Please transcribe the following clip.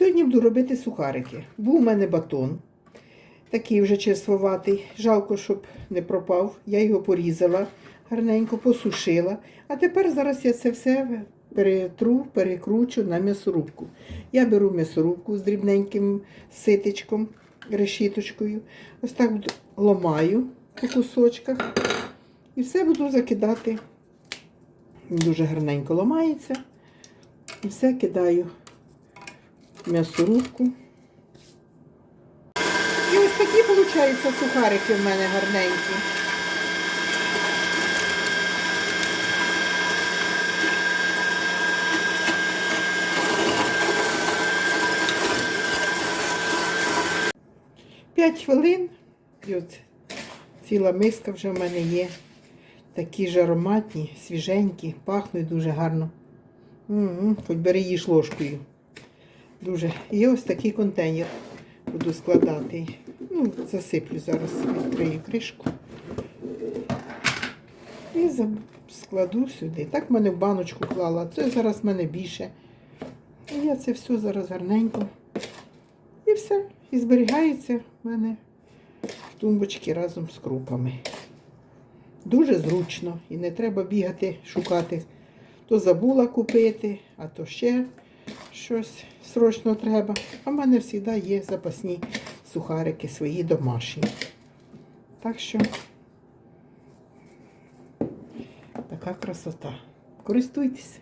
Сьогодні буду робити сухарики. Був у мене батон, такий вже черствоватий. Жалко, щоб не пропав. Я його порізала, гарненько посушила. А тепер зараз я це все перетру, перекручу на м'ясорубку. Я беру м'ясорубку з дрібненьким ситечком, решіточкою. Ось так буду- ламаю по кусочках. І все буду закидати. Дуже гарненько ламається. І все кидаю м'ясорубку. І ось такі, виходить, сухарики в мене гарненькі. П'ять хвилин. І от ціла миска вже в мене є. Такі ж ароматні, свіженькі, пахнуть дуже гарно. М-м, Хоч бери їж ложкою. Дуже. І ось такий контейнер буду складати. Ну, засиплю зараз, відкрию кришку. І складу сюди. Так в мене в баночку клала, це зараз в мене більше. І я це все зараз гарненько. І все. І зберігається в мене в тумбочці разом з крупами. Дуже зручно і не треба бігати, шукати. То забула купити, а то ще щось срочно треба. А в мене завжди є запасні сухарики свої домашні. Так що така красота. Користуйтесь.